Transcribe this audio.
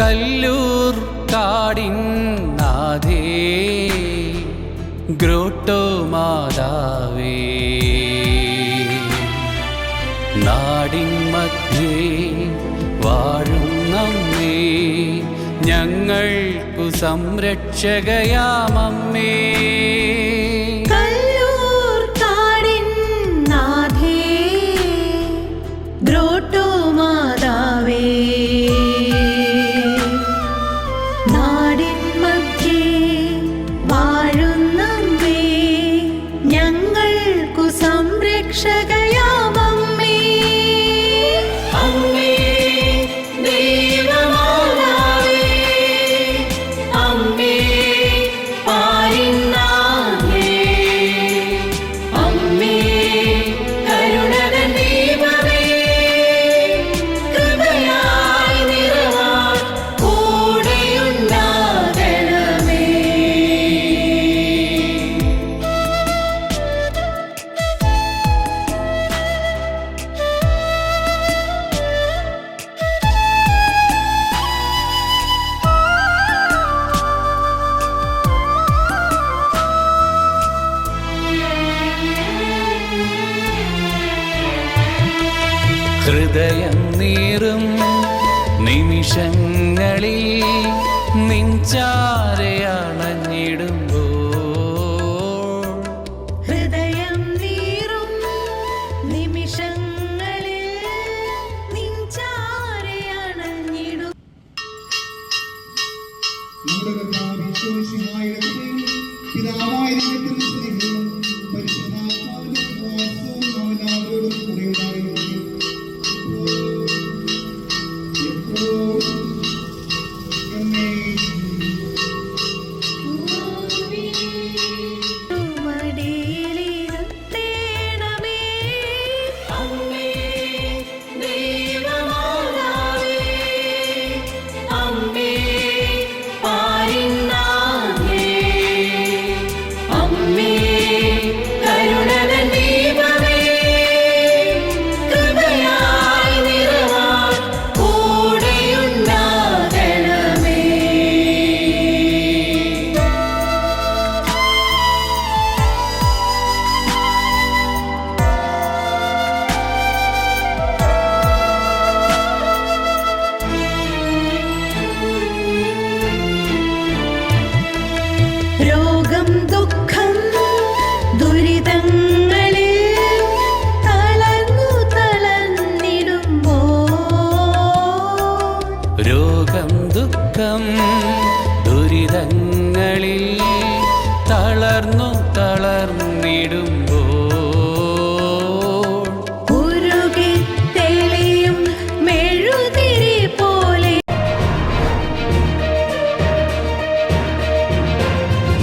കല്ലൂർ കാടിൻ നാഥേ ഗ്രോട്ടോ മാതാവേ. നാടിൻ മധ്യേ വാഴും നമ്മേ ഞങ്ങൾക്കു സംരക്ഷകയാമമ്മേ. കല്ലൂർ കാടിൻ നാഥേ ദ്രോട്ടോ ഹൃദയം നീറും നിമിഷങ്ങളിൽ നിഞ്ചാരയണഞ്ഞിടുമ്പോൾ ഹൃദയം നീറും നിമിഷങ്ങളിൽ കൃപയും പിതാവായ ദൈവത്തിന്റെ സ്നേഹവും ദുഃഖം ദുരിതങ്ങളിൽ തളർന്നു തളർന്നിടും.